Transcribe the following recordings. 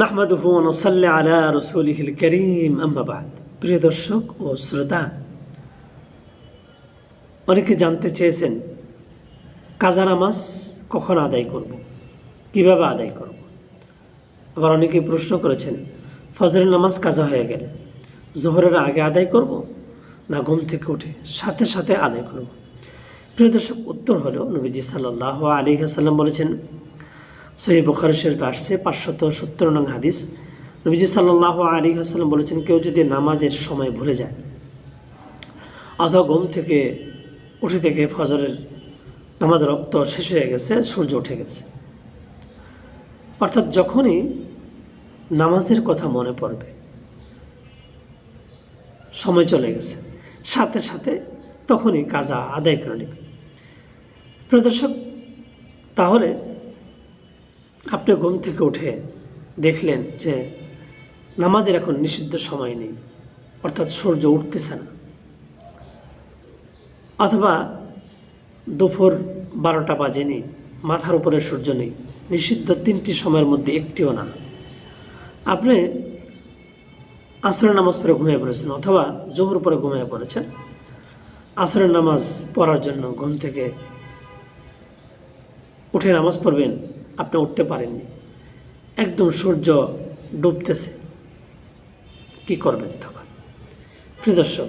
নাহমাদুহু নসাল্লা আলা রসুলিহিল করিম। আম্মাবাদ প্রিয় দর্শক ও শ্রোতা, অনেকে জানতে চেয়েছেন, কাজা নামাজ কখন আদায় করব? কীভাবে আদায় করব? আবার অনেকে প্রশ্ন করেছেন, ফজরের নামাজ কাজা হয়ে গেলে জোহরের আগে আদায় করব না ঘুম থেকে উঠে সাথে সাথে আদায় করব? প্রিয় দর্শক, উত্তর হলো নবীজি সাল্লাহ আলী হাসাল্লাম বলেছেন সহি বখারি শরীফ আসছে পাঁচশত সত্তর নং হাদিস। নবীজি সাল্লাহ আলী হাসাল্লাম বলেছেন, কেউ যদি নামাজের সময় ভুলে যায়, অথবা ঘুম থেকে, উঠে থেকে ফজরের নামাজ রক্ত শেষ হয়ে গেছে, সূর্য উঠে গেছে, অর্থাৎ যখনই নামাজের কথা মনে পড়বে, সময় চলে গেছে, সাথে সাথে তখনই কাজা আদায় করে নেবে। প্রদর্শক তাহলে আপনি ঘুম থেকে উঠে দেখলেন যে নামাজের এখন নিষিদ্ধ সময় নেই, অর্থাৎ সূর্য উঠতেছে না। অথবা দুপুর বারোটা বাজেনি, মাথার উপরে সূর্য নেই, নিষিদ্ধ তিনটি সময়ের মধ্যে একটিও না। আপনি আসরের নামাজ পড়ে ঘুমিয়ে পড়েছেন অথবা জোহর পরে ঘুমিয়ে পড়েছেন, আসরের নামাজ পড়ার জন্য ঘুম থেকে উঠে নামাজ পড়বেন আপনি উঠতে পারেননি। একদম সূর্য ডুবতেছে। কি করবেন তখন? প্রিয় দর্শক,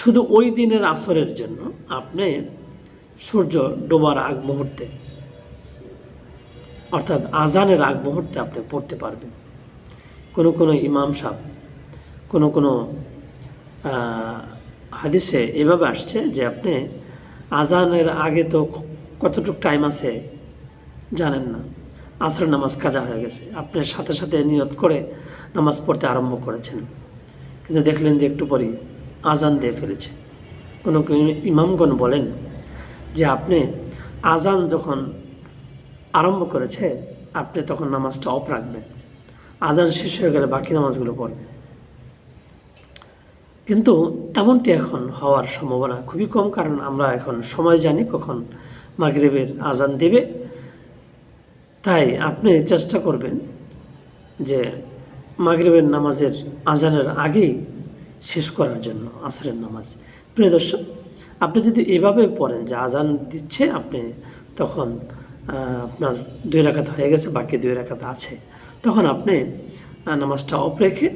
শুধু ওই দিনের আসরের জন্য আপনি সূর্য ডোবার আগ মুহূর্তে, অর্থাৎ আজানের আগ মুহূর্তে আপনি পড়তে পারবেন। কোনো কোনো ইমাম সাহ কোনো কোনো হাদিসে এভাবে আসছে যে আপনি আজানের আগে তো কতটুকু টাইম আছে জানেন না। আসরের নামাজ কাজা হয়ে গেছে। আপনি সাথে সাথে নিয়ত করে নামাজ পড়তে আরম্ভ করেছেন। কিন্তু দেখলেন যে একটু পরেই আজান দিয়ে ফেলেছে। কোনো ইমামগণ বলেন যে আপনি আজান যখন আরম্ভ করেছে, আপনি তখন নামাজটা অফ রাখবেন। আজান শেষ হয়ে গেলে বাকি নামাজগুলো পড়বেন। কিন্তু এমনটি এখন হওয়ার সম্ভাবনা খুবই কম, কারণ আমরা এখন সময় জানি কখন মাগরিবের আজান দেবে। তাই আপনি চেষ্টা করবেন যে মাগরিবের নামাজের আজানের আগেই শেষ করার জন্য আসরের নামাজ। প্রিয় দর্শক, আপনি যদি এভাবে পড়েন যে আজান দিচ্ছে আপনি, তখন আপনার দুই রাখাত হয়ে গেছে, বাকি দুই রাখাত আছে। তখন আপনি নামাজটা অফ রেখে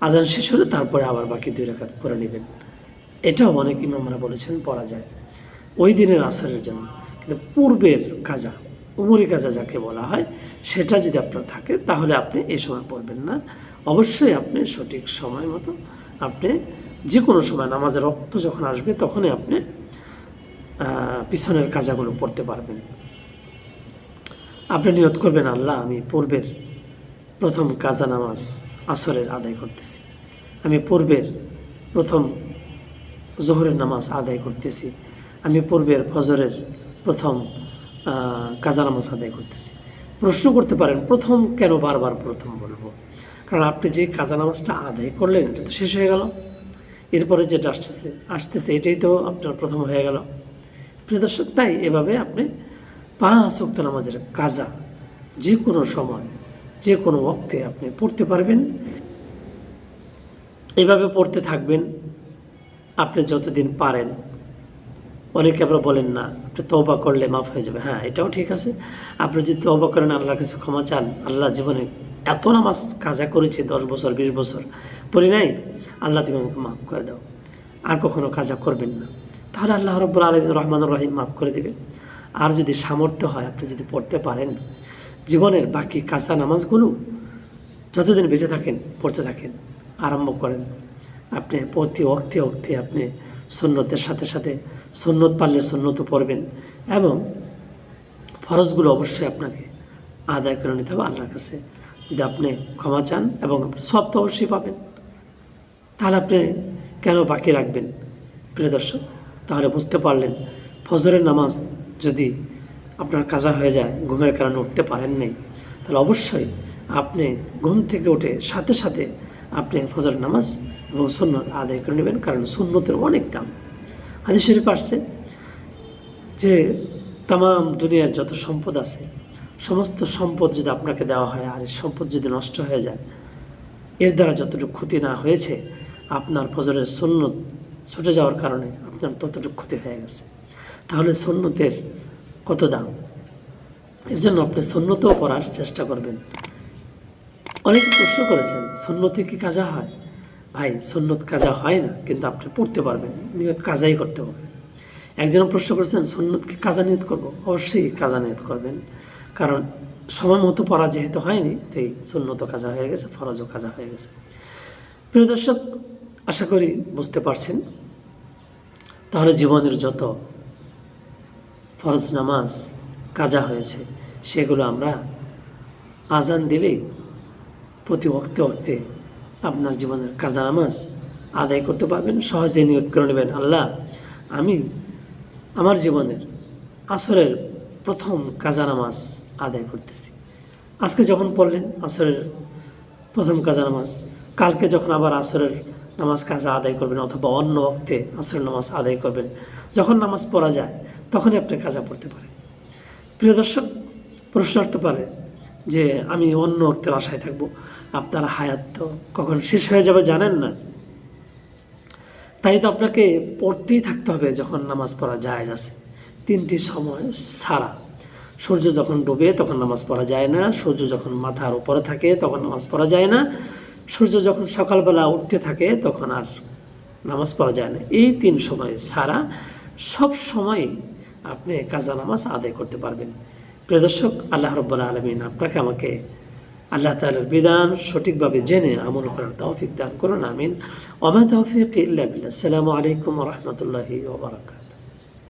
আজান শেষ হলে তারপরে আবার বাকি দুই রাখাত করে নেবেন। এটাও অনেক ইমামরা বলেছেন, পড়া যায়। ওই দিনের আসরের জন্য। কিন্তু পূর্বের কাজা উমরি কাজা যাকে বলা হয়, সেটা যদি আপনার থাকে, তাহলে আপনি এই সময় পড়বেন না। অবশ্যই আপনি সঠিক সময় মতো আপনি যে কোনো সময় নামাজের রক্ত যখন আসবে, তখনই আপনি পিছনের কাজাগুলো পড়তে পারবেন। আপনি নিয়ত করবেন, আল্লাহ, আমি পূর্বের প্রথম কাজা নামাজ আসরের আদায় করতেছি। আমি পূর্বের প্রথম জোহরের নামাজ আদায় করতেছি। আমি পূর্বের ফজরের প্রথম কাজা নামাজ আদায় করতেছি। প্রশ্ন করতে পারেন, প্রথম কেন বারবার প্রথম বলব? কারণ আপনি যে কাজা নামাজটা আদায় করলেন, এটা তো শেষ হয়ে গেল। এরপরে যেটা আসতেছে আসতেছে, এটাই তো আপনার প্রথম হয়ে গেল। প্রিয় দর্শক, তাই এভাবে আপনি পাঁচ ওয়াক্ত নামাজের কাজা যে কোনো সময়, যে কোনো ওক্তে আপনি পড়তে পারবেন। এভাবে পড়তে থাকবেন। আপনি যতদিন পারেন অনেকে আবার বলেন, না, আপনি তওবা করলে মাফ হয়ে যাবে। হ্যাঁ এটাও ঠিক আছে। আপনি যদি তওবা করেন, আল্লাহর কাছে ক্ষমা চান, আল্লাহ জীবনে এত নামাজ কাজা করেছি, দশ বছর, বিশ বছর, পড়ি নাই, আল্লাহ তুমি আমাকে মাফ করে দাও। আর কখনো কাজা করবেন না। তাহলে আল্লাহ রব্বুল আলম রহমান রহিম মাফ করে দেবে। আর যদি সামর্থ্য হয়, আপনি যদি পড়তে পারেন, জীবনের বাকি কাঁচা নামাজগুলো যতদিন বেঁচে থাকেন, পড়তে থাকেন, আরম্ভ করেন। আপনি প্রতি অক্তে অক্তে আপনি সন্ন্যতের সাথে সাথে সন্ন্যত পারলে সন্ন্যতও পড়বেন এবং ফরজগুলো অবশ্যই আপনাকে আদায় করে নিতে হবে আল্লাহর কাছে। যদি আপনি ক্ষমা চান এবং আপনি সব তো অবশ্যই পাবেন, তাহলে আপনি কেন বাকি রাখবেন? প্রিয় দর্শক, তাহলে বুঝতে পারলেন, ফজরের নামাজ যদি আপনার কাজা হয়ে যায়, ঘুমের কারণে উঠতে পারেন নাই, তাহলে অবশ্যই আপনি ঘুম থেকে উঠে সাথে সাথে আপনি ফজরের নামাজ এবং সুন্নত আদায় করে নেবেন, কারণ সুন্নতের অনেক দাম। হাদিস শরীফ আসছে যে তাম দুনিয়ার যত সম্পদ আছে, সমস্ত সম্পদ যদি আপনাকে দেওয়া হয় আর এই সম্পদ যদি নষ্ট হয়ে যায়, এর দ্বারা যতটুকু ক্ষতি না হয়েছে, আপনার ফজরের সুন্নত ছুটে যাওয়ার কারণে আপনার ততটুকু ক্ষতি হয়ে গেছে। তাহলে সুন্নতের কত দাম? এর জন্য আপনি সুন্নতও পড়ার চেষ্টা করবেন। অনেক প্রশ্ন করেছেন, সুন্নতে কি কাজা হয়? ভাই সুন্নত কাজা হয় না, কিন্তু আপনি পড়তে পারবেন, নিয়ত কাজাই করতে হবে। একজন প্রশ্ন করেছেন সুন্নত কি কাজা নিয়ত করব? অবশ্যই কাজা নিয়ত করবেন। কারণ সময় মতো পড়া যেহেতু হয়নি, তাই সুন্নত কাজা হয়ে গেছে, ফরজও কাজা হয়ে গেছে। প্রিয় দর্শক, আশা করি বুঝতে পারছেন। তাহলে জীবনের যত ফরজ নামাজ, কাজা হয়েছে, সেগুলো আমরা আজান দিলেই প্রতি ওক্তে ওক্তে আপনার জীবনের কাজা নামাজ আদায় করতে পারবেন, সহজে নিয়ত করে নেবেন। আল্লাহ, আমি আমার জীবনের আসরের প্রথম কাজা নামাজ আদায় করতেছি। আজকে যখন পড়লেন আসরের প্রথম কাজা নামাজ, কালকে যখন আবার আসরের নামাজ কাজা আদায় করবেন অথবা অন্য অক্তে আসরের নামাজ আদায় করবেন, যখন নামাজ পড়া যায়, তখনই আপনি কাজা পড়তে পারেন। প্রিয় দর্শক, প্রশ্ন পারে যে আমি অন্য অক্তের আশায় থাকব। আপনার হায়াত তো কখন শেষ হয়ে যাবে জানেন না। তাই তো আপনাকে পড়তেই থাকতে হবে যখন নামাজ পড়া যায় আছে। তিনটি সময় সারা। সূর্য যখন ডুবে তখন নামাজ পড়া যায় না। সূর্য যখন মাথার উপরে থাকে তখন নামাজ পড়া যায় না। সূর্য যখন সকালবেলা উঠতে থাকে তখন আর নামাজ পড়া যায় না। এই তিন সময় সারা। সব সময় আপনি কাজা নামাজ আদায় করতে পারবেন। প্রিয় দর্শক, আল্লাহ রব্বুল্লা আলমিন আপনাকে, আমাকে আল্লাহ তালার বিধান সঠিকভাবে জেনে আমল করার তৌফিক দান করুন, আমিন। অমা তৌফিক ইল্লা বিল্লাহ। আসসালামু আলাইকুম রহমতুল্লাহি ওবরাকাত